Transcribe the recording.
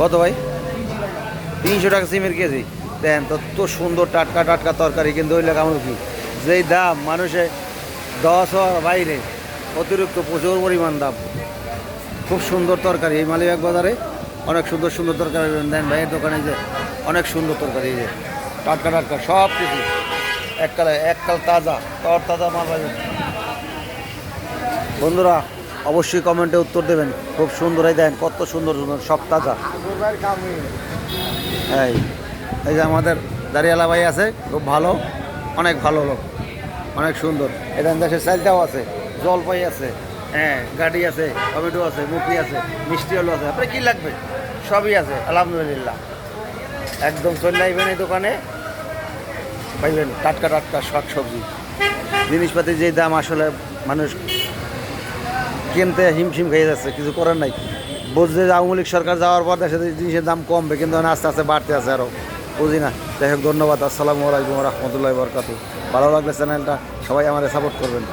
কত ভাই? তিনশো টাকা সিমের কেজি। দেন তো সুন্দর টাটকা টাটকা তরকারি, কিন্তু ওই লেখা কি? যেই দাম, মানুষে দশ হওয়ার বাইরে, অতিরিক্ত প্রচুর পরিমাণ দাম। খুব সুন্দর তরকারি, এই মালিবাগ বাজারে অনেক সুন্দর সুন্দর তরকারি দেন ভাইয়ের দোকানে যে অনেক সুন্দর তরকারি, এই যে টাটকা টাটকা, সব কিছু। এককালে এককাল তাজা তর তাজা মাল বন্ধুরা অবশ্যই কমেন্টে উত্তর দেবেন। খুব সুন্দর, এই দেন কত সুন্দর সুন্দর, সব তাজা। এই এই যে আমাদের দাঁড়িয়ালা ভাই আছে, খুব ভালো, অনেক ভালো লোক, অনেক সুন্দর। এখানে দেশের চালটাও আছে, জলপাই আছে হ্যাঁ গাড়ি আছে, টমেটো আছে মুখি আছে, মিষ্টি আলু আছে। আপনার কী লাগবে? সবই আছে, আলহামদুলিল্লাহ। একদম চলে এই দোকানে, পাইবেন টাটকা টাটকা শাক সবজি জিনিসপাতির যে দাম আসলে মানুষ কিনতে হিমশিম খেয়ে যাচ্ছে, কিছু করার নাই। বুঝছে যে আওয়ামী লীগ সরকার যাওয়ার পর দেশে জিনিসের দাম কমবে, কিন্তু আস্তে আস্তে বাড়তে আছে আরও বুঝি না? যাই হোক, ধন্যবাদ। আসসালামু আলাইকুম রহমতুল্লাহ বরকাত ভালো লাগলে চ্যানেলটা সবাই আমাদের সাপোর্ট করবেন।